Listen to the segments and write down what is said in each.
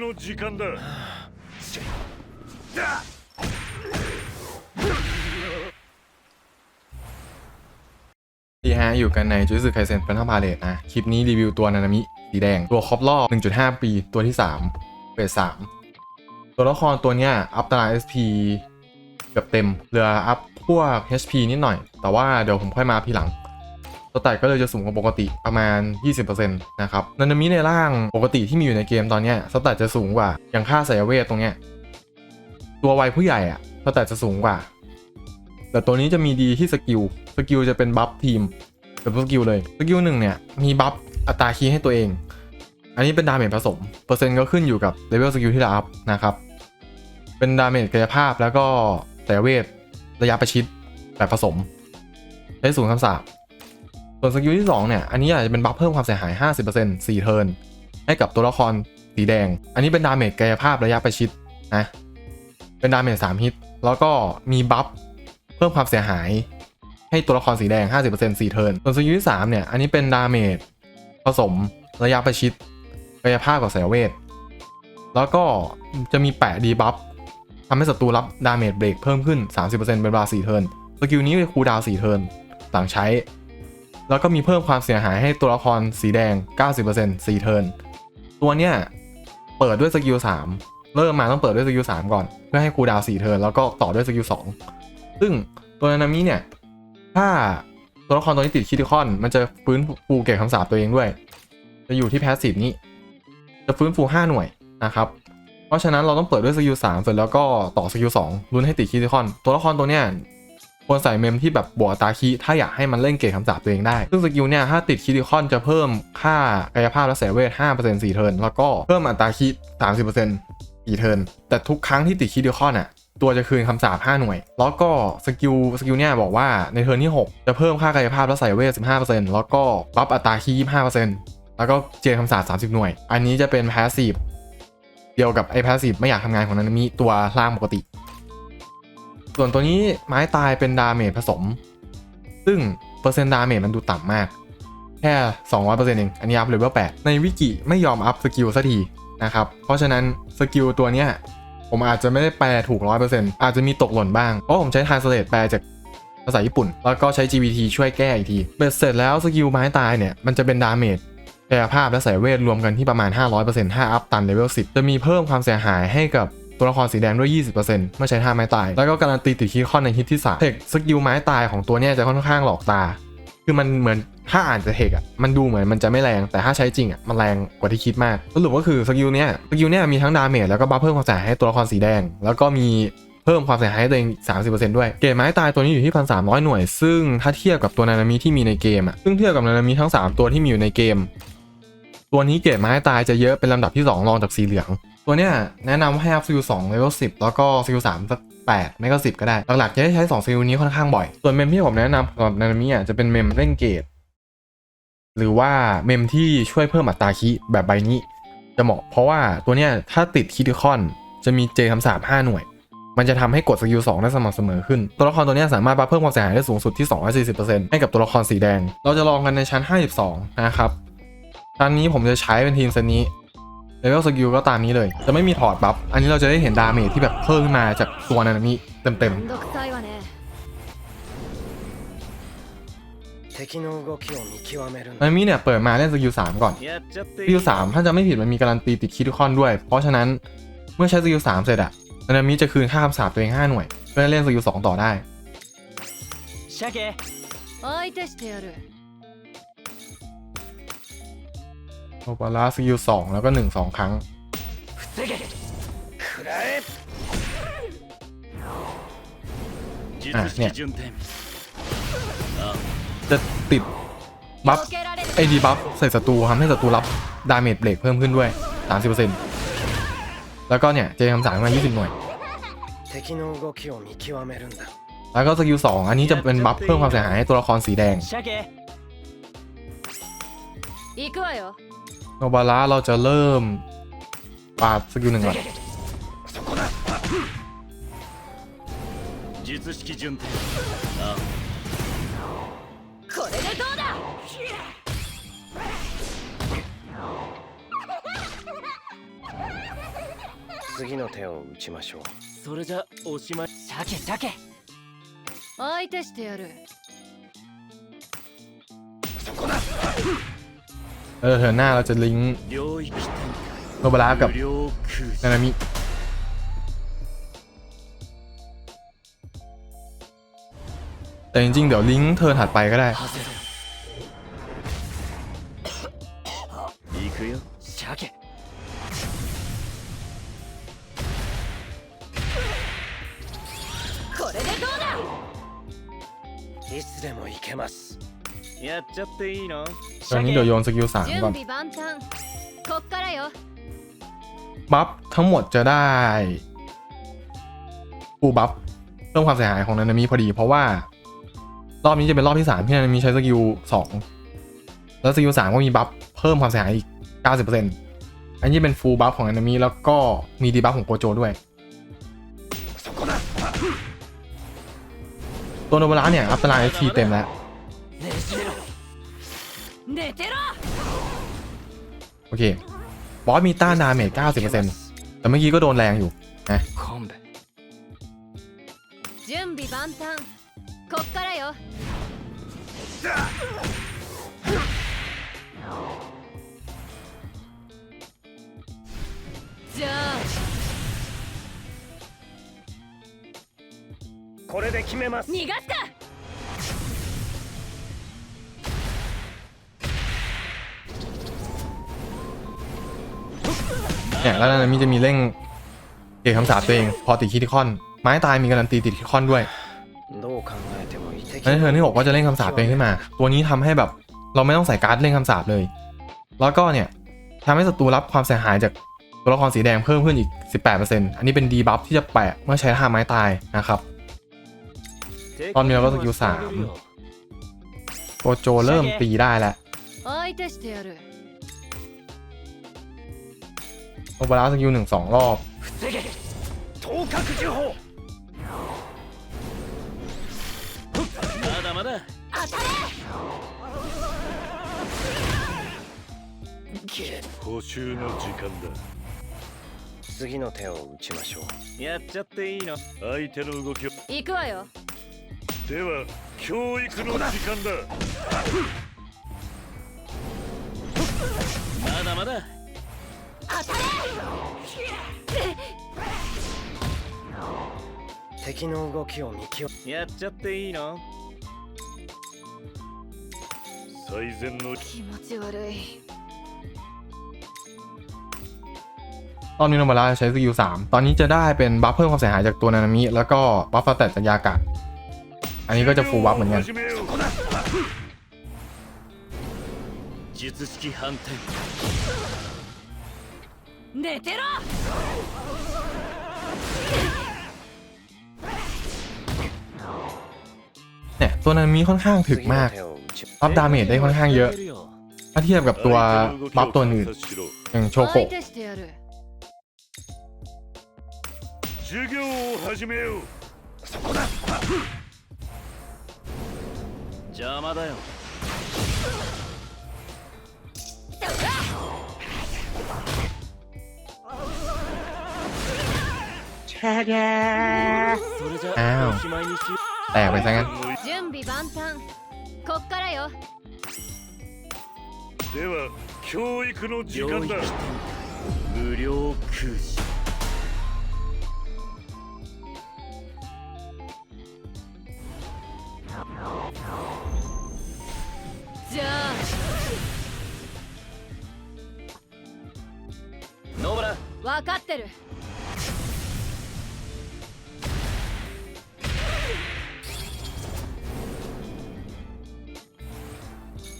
の時間だ ดีฮะอยู่กันในจูสึไคเซนเป็นทัพพาเลตนะ คลิปนี้รีวิวตัวนานามิ สีแดง ตัวครบรอบ 1.5 ปี ตัวที่ 3 เฟส3ตัวละครตัวเนี้ย อัพตาราง SP เกือบเต็ม เหลืออัพพวก HP นิดหน่อย แต่ว่าเดี๋ยวผมค่อยมาพี่หลัง สแตทก็เลยจะสูงกว่าปกติประมาณ 20%นะครับนานามิในร่างปกติที่มีอยู่ในเกมตอนนี้ยสแตทจะสูงกว่าอย่างค่าสายเวทตรงเนี้ยตัววัยผู้ใหญ่อะสแตทจะสูงกว่า แต่ตัวนี้จะมีดีที่สกิลสกิลจะเป็นบัฟทีมเป็นสกิลเลยสกิลหนึ่งเนี่ยมีบัฟอัตราคีให้ตัวเอง อันนี้เป็นดาเมจผสม เปอร์เซ็นต์ก็ขึ้นอยู่กับเลเวลสกิลที่เราอัพนะครับเป็นดาเมจกายภาพแล้วก็แต่เวทระยะประชิดแบบผสม ได้สูงคำสาบ ส่วนสกิลที่ 2 เนี่ย อันนี้อาจจะเป็นบัฟเพิ่มความเสียหาย 50% 4 เทิร์นให้กับตัวละครสีแดง อันนี้เป็นดาเมจกายภาพระยะประชิดนะ เป็นดาเมจ3ฮิต แล้วก็มีบัฟเพิ่มความเสียหาย ให้ตัวละครสีแดง 50% 4 เทิร์น ส่วนสกิลที่ 3 เนี่ย อันนี้เป็นดาเมจผสมระยะประชิดกายภาพกับสายเวท แล้วก็จะมีแปะดีบัฟทำให้ศัตรูรับดาเมจเบรกเพิ่มขึ้น 30%เป็นเวลา4เทิร์น สกิลนี้คูลดาวน์4เทิร์นหลังใช้ แล้วก็มีเพิ่มความเสียหายให้ตัวละครสีแดง 90% 4 เทิร์น ตัวเนี้ยเปิดด้วยสกิล3เริ่มมาต้องเปิดด้วยสกิล3ก่อน เพื่อให้คูดาว 4 เทิร์น แล้วก็ต่อด้วยสกิล2ซึ่งตัวนานามิเนี่ย ถ้าตัวละครตัวนี้ติดคิติคอน มันจะฟื้นฟูเกรดคำสาปตัวเองด้วย จะอยู่ที่แพสซีฟนี้ จะฟื้นฟู 5 หน่วยนะครับ เพราะฉะนั้นเราต้องเปิดด้วยสกิล3เสร็จแล้วก็ต่อสกิล2ลุ้นให้ติดคิติคอน ตัวละครตัวเนี้ย ควรใส่เมมที่แบบบวกอัตาคีถ้าอยากให้มันเล่นเกรดคำสาปตัวเองได้ ซึ่งสกิลเนี่ยถ้าติดคิติคอนจะเพิ่มค่ากายภาพและเสเวท5% 4เทิร์นแล้วก็เพิ่มอัตราคี30% 4เทิร์นแต่ทุกครั้งที่ติดคิติคอนอะตัวจะคืนคำสาป5หน่วย แล้วก็สกิลสกิลเนี่ยบอกว่าในเทิร์นที่ 6 จะเพิ่มค่ากายภาพและใส่เวท 15%แล้วก็บัฟอัตราคี25%แล้วก็เจนคำสาป30 หน่วย อันนี้จะเป็นพาสซีฟเดียวกับไอ้พาสซีฟไม่อยากทำงานของนานมิตัวล่างปกติ ส่วนตัวนี้ไม้ตายเป็นดาเมจผสม ซึ่งเปอร์เซ็นต์ดาเมจมันดูต่ำมาก แค่ 200%เอง อันนี้อัพเลเวล8ในวิกิไม่ยอมอัพสกิลสักทีนะครับ เพราะฉะนั้นสกิลตัวเนี้ยผมอาจจะไม่ได้แปลถูก 100%อาจจะมีตกหล่นบ้าง เพราะผมใช้ Translate แปลจากภาษาญี่ปุ่น แล้วก็ใช้ GPT ช่วยแก้อีกทีเบ็ดเสร็จแล้วสกิลไม้ตายเนี่ย มันจะเป็นดาเมจกายภาพและสายเวทรวมกันที่ประมาณ 500% 5 อัพตันเลเวล10 จะมีเพิ่มความเสียหายให้กับ ตัวละครสีแดงด้วย 20%เมื่อใช้ท่าไม้ตาย แล้วก็การันตีติดคีย์คอนในฮิตที่ 3 เทคสกิลไม้ตายของตัวเนี้ยจะค่อนข้างหลอกตา คือมันเหมือนถ้าอ่านจะเทคอะมันดูเหมือนมันจะไม่แรงแต่ถ้าใช้จริงอะมันแรงกว่าที่คิดมากสรุปก็คือสกิลเนี้ยสกิลเนี้ยมีทั้งดาเมจแล้วก็บัฟเพิ่มความเสียหายให้ตัวละครสีแดง แล้วก็มีเพิ่มความเสียหายให้ตัวเอง 30%ด้วย เกรดไม้ตายตัวนี้อยู่ที่ 1,300 หน่วย ซึ่งถ้าเทียบกับตัวนานามิที่มีในเกมอะ ซึ่งเทียบกับนานามิทั้ง 3 ตัวที่มีอยู่ในเกม ตัวนี้เกรดไม้ตายจะเยอะเป็นลำดับที่ 2 รองจากสีเหลือง ตัวเนี้ยแนะนำให้อัพสกิล2เลเวล10 แล้วก็สกิล3สัก8ไม่ก็ 10 ก็ได้ หลักๆจะได้ใช้2สกิลนี้ค่อนข้างบ่อย ส่วนเมมที่ผมแนะนำสำหรับนานามิอะจะเป็นเมมเร่งเกรดหรือว่าเมมที่ช่วยเพิ่มอัตราคิแบบใบนี้ จะเหมาะ เพราะว่าตัวเนี้ยถ้าติดคิติคอนจะมีเจคำสาป5หน่วย มันจะทำให้กดสกิล2ได้สม่ำเสมอขึ้น ตัวละครตัวเนี้ยสามารถบัฟเพิ่มความเสียหายได้สูงสุดที่ 240%ให้กับตัวละครสีแดง เราจะลองกันในชั้น 52 นะครับชั้นนี้ผมจะใช้เป็นทีมเซตนี้ เลเวลสกิลก็ตามนี้เลย จะไม่มีถอดบัฟ อันนี้เราจะได้เห็นดาเมจที่แบบเพิ่มขึ้นมาจากตัวนานามิเต็มๆนานามีเนี่ยเปิดมาเล่นสกิลสามก่อน สกิลสามถ้าจะไม่ผิดมันมีการันตีติดคิดคอนด้วย เพราะฉะนั้นเมื่อใช้สกิลสามเสร็จอะนันามิจะคืนค่าคำสาปตัวเองห้าหน่วยเพื่อเล่นสกิลสองต่อได้ โอบาร่าสกิลสองแล้วก็หนึ่งสองครั้ง อะเนี่ย จะติดบัฟไอดีบัฟใส่ศัตรูทำให้ศัตรูรับดาเมจเบรกเพิ่มขึ้นด้วย 30%แล้วก็เนี่ย เจคำสั่งมา 20 หน่วย แล้วก็สกิล 2 อันนี้จะเป็นบัฟเพิ่มความเสียหายให้ตัวละครสีแดง โนบาร่าเราจะเริ่มปาดสกิลหนึ่งก่อน そこだ術式順天あこれでどうだ あ 次の手を打ちましょうそれじゃおしまい鮭鮭相手してやる เออเธอหน้าเราจะลิงก์ 領域展 โนบาระกับ 開無料空 นานามิ แต่จริงๆ เดี๋ยวลิงก์เธอถัดไปก็ได้ ハゼロ行くよ鮭これでどうだいつでも行けます やっちゃっていいの ตอนนี้เดี๋ยวโยนสกิลสาม 準 ก่อน 備万端こっからよ บัฟทั้งหมดจะได้ฟูลบัฟเพิ่มความเสียหายของนานามิพอดี เพราะว่า รอบนี้จะเป็นรอบที่ 3 ที่นานามิใช้สกิล2 แล้วสกิล3ก็มีบัฟเพิ่มความเสียหายอีก 90%อันนี้เป็นฟูลบัฟของนานามิแล้วก็มีดีบัฟของโกโจด้วย そこだ ตัวโนบาระเนี่ยอัพตารางเอทีเต็มแล้ว ねじれろ寝てろ โอเค บอสมีต้านดาเมจ 90%แต่เมื่อกี้ก็โดนแรงอยู่นะ 昆布準備万端こっからよじゃあこれで決めます逃がすか เนี่ยแล้วนามิจะมีเร่งเกี่ยคำสาปตัวเอง พอติดคิติคอน ไม้ตายมีการันตีติดคิติคอนด้วยนั่นเธอที่บอกว่าจะเล่นคำสาปเองขึ้นมา ตัวนี้ทำให้แบบเราไม่ต้องใส่การ์ดเล่นคำสาปเลย แล้วก็เนี่ยทำให้ศัตรูรับความเสียหายจากตัวละครสีแดงเพิ่มขึ้นอีก 18%อันนี้เป็นดีบัฟที่จะแปะเมื่อใช้ท่าไม้ตายนะครับ ตอนนี้เราก็สกิลสามโกโจเริ่มตีได้แล้ว โอเบาราสกิลหนึ่งสองรอบ 防げ頭角呪法まだまだ当たれ補修の時間次の手を打ちましょうやっちゃっていいのだ相手の動きを行くわよでは教育の時間だまだまだ当たれ 敵の動きを見極やっちゃっていいの最善の気持ち悪い ตอนนี้โนบาราใช้สกิล3ตอนนี้จะได้เป็นบัฟเพิ่มความเสียหายจากตัวนานามิ แล้วก็บัฟสแตตจากยากะอันนี้ก็จะฟูลบัฟเหมือนกัน 始めよう術式反転 寝てろ เนี่ยตัวนานามิค่อนข้างถึก 次 มา の ก 手を打ち บัฟดาเมจได้ค่อนข้างเยอะ るよ ถ้าเทียบกับตัว 相手の動きを บัฟตัวอื่น 観察しろ อย่างโชโกะ 相手してやる授業を始めようそこだ邪魔だよ それじゃอ้าว おしまいにしよ แตกไปซะงั้น 準備万端こっからよでは教育のう時間だ領域展開無料空襲じゃあノブラ分かってる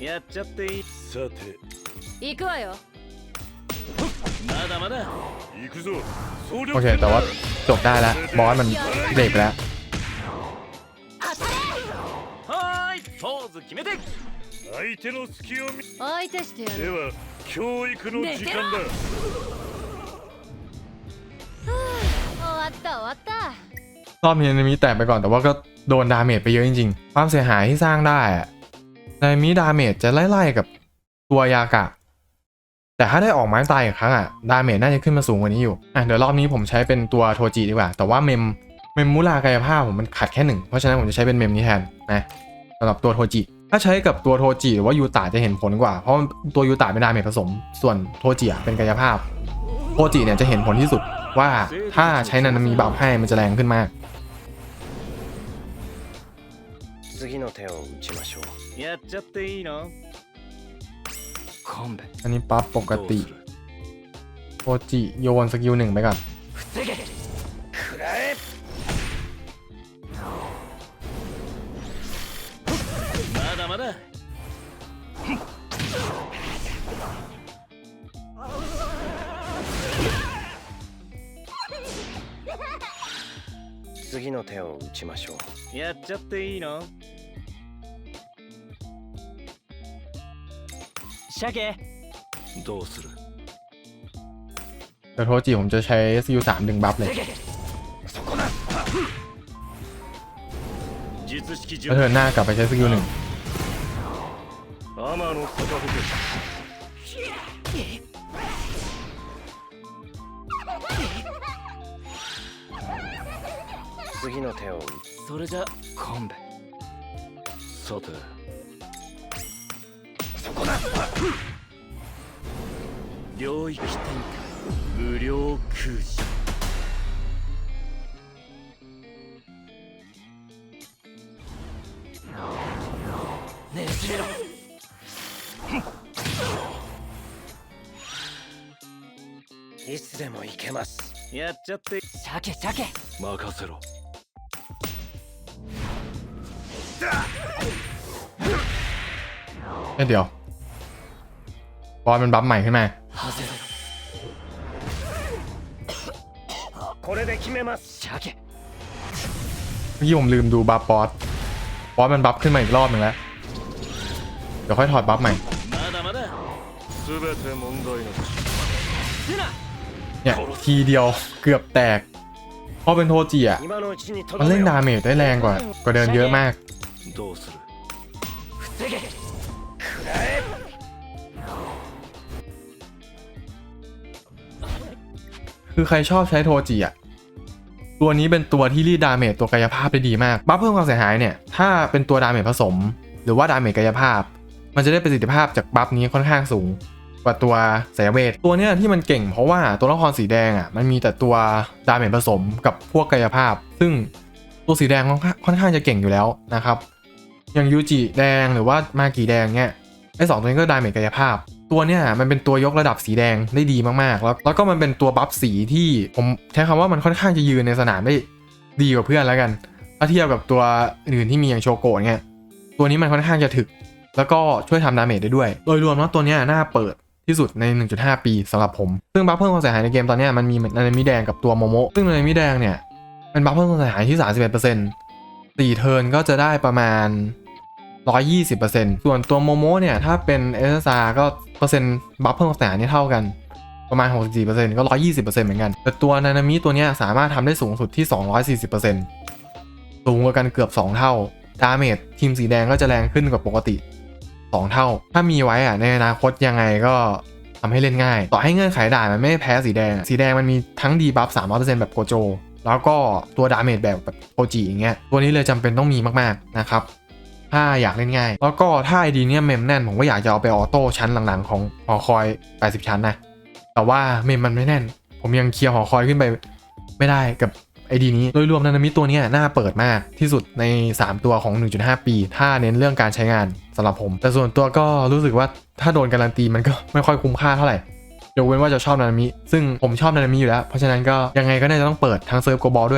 やっちゃっていいさて行くわよまだまだ行くぞ総 โอ 力 เค แต่ว่าจบได้แล้ว บอสมันเบรกไปแล้ว はーいポーズ決めて相手の隙を見相手してやるでは教育の時間だ終わった終わった รอบนี้นานามิแตกไปก่อนแต่ว่าก็โดนดาเมจไปเยอะจริงๆ ความเสียหายที่สร้างได้ อะนมิดาเมจจะไล่ๆกับตัวยากะ แต่ถ้าได้ออกไม้ตายอีกครั้งอะ ดาเมจน่าจะขึ้นมาสูงกว่านี้อยู่ อะเดี๋ยวรอบนี้ผมใช้เป็นตัวโทจิดีกว่า แต่ว่าเมมเมมมูลากายภาพผมมันขัดแค่หนึ่งเพราะฉะนั้นผมจะใช้เป็นเมมนี้แทนนะสำหรับตัวโทจิ ถ้าใช้กับตัวโทจิหรือว่ายูตะจะเห็นผลกว่า เพราะตัวยูตะเป็นดาเมจผสม ส่วนโทจิอะเป็นกายภาพ โทจิเนี่ยจะเห็นผลที่สุดว่าถ้าใช้นานามีบัฟให้มันจะแรงขึ้นมาก 次の手を打ちましょうやっちゃっていいの勘弁 อันนี้ปั๊บปกติ โทจิโยนสกิลหนึ่งไปก่อน 防げ食らえまだまだ次の手を打ちましょうやっちゃっていいの 鮭どうする แต่โทจิผมจะใช้สกิลสามดึงบัฟเลย そこだ術式 แล้วเทิร์นหน้ากลับไปใช้สกิลหนึ่ง 天の逆ほけ次の手を打それじゃ勘弁さてそこだ 領域展開。無料空時ねじろ。いつでもいけます。やっちゃって。任せろ。 อสมันบัฟใหม่ขึ้นมาเมื่อผมลืมดูบัฟบอสบอสมันบัฟขึ้นมาอีกรอบหนึ่งแล้ว เดี๋ยวค่อยถอดบัฟใหม่เนี่ยทีเดียวเกือบแตกพอเป็นโทจิอะมันเล่นดาเมจได้แรงกว่าก็เดินเยอะมาก คือใครชอบใช้โทจิอะตัวนี้เป็นตัวที่รีดดาเมจตัวกายภาพได้ดีมากบัฟเพิ่มความเสียหายเนี่ยถ้าเป็นตัวดาเมจผสม หรือว่าดาเมจกายภาพ มันจะได้ประสิทธิภาพจากบัฟนี้ค่อนข้างสูงกว่าตัวสายเวทตัวเนี้ยที่มันเก่งเพราะว่าตัวละครสีแดงอะมันมีแต่ตัวดาเมจผสมกับพวกกายภาพ ซึ่งตัวสีแดงค่อนข้างค่อนข้างจะเก่งอยู่แล้วนะครับอย่างยูจิแดงหรือว่ามากีแดงเนี่ยไอ้สองตัวนี้ก็ดาเมจกายภาพ ตัวเนี่ยมันเป็นตัวยกระดับสีแดงได้ดีมากๆ แล้วแล้วก็มันเป็นตัวบัฟสีที่ผมใช้คำว่ามันค่อนข้างจะยืนในสนามได้ดีกว่าเพื่อนแล้วกันถ้าเทียบกับตัวอื่นที่มีอย่างโชโกะเนี่ยตัวนี้มันค่อนข้างจะถึก แล้วก็ช่วยทำดาเมจได้ด้วย โดยรวมแล้วตัวเนี้ยน่าเปิดที่สุดใน 1.5 ปีสำหรับผม ซึ่งบัฟเพิ่มความเสียหายในเกมตอนเนี้ยมันมีนานามิแดงกับตัวโมโมซึ่งนานามิแดงเนี่ยเป็นบัฟเพิ่มความเสียหายที่ 31% 4 เทิร์นก็จะได้ประมาณ 120%ส่วนตัวโมโมเนี่ยถ้าเป็น SSR ก็ เปอร์เซ็นต์บัฟเพิ่มความเสียหายนี่เท่ากันประมาณ 64%ก็ 120%เหมือนกัน แต่ตัวนานามิตัวนี้สามารถทำได้สูงสุดที่ 240%สูงกว่ากันเกือบ 2 เท่า ดาเมจทีมสีแดงก็จะแรงขึ้นกว่าปกติ 2 เท่า ถ้ามีไว้อะในอนาคตยังไงก็ทำให้เล่นง่าย ต่อให้เงื่อนไขด่านมันไม่แพ้สีแดง สีแดงมันมีทั้งดีบัฟ 300%แบบโกโจ แล้วก็ตัวดาเมจแบบโอจิอย่างเงี้ย ตัวนี้เลยจำเป็นต้องมีมากๆนะครับ ถ้าอยากเล่นง่าย แล้วก็ถ้าไอดีเนี่ยเมมแน่นผมก็อยากจะเอาไปออโต้ชั้นหลังๆ ของหอคอย 80 ชั้นนะ แต่ว่าเมมมันไม่แน่น ผมยังเคลียร์หอคอยขึ้นไปไม่ได้กับไอดีนี้ โดยรวมนานามิตัวนี้น่าเปิดมากที่สุดใน 3 ตัวของ 1.5 ปี ถ้าเน้นเรื่องการใช้งานสำหรับผม แต่ส่วนตัวก็รู้สึกว่าถ้าโดนการันตีมันก็ไม่ค่อยคุ้มค่าเท่าไหร่ยกเว้นว่าจะชอบนานามิ ซึ่งผมชอบนานามิอยู่แล้ว เพราะฉะนั้นก็ยังไงก็น่าจะต้องเปิดทั้งเซิร์ฟโกบอลด้วย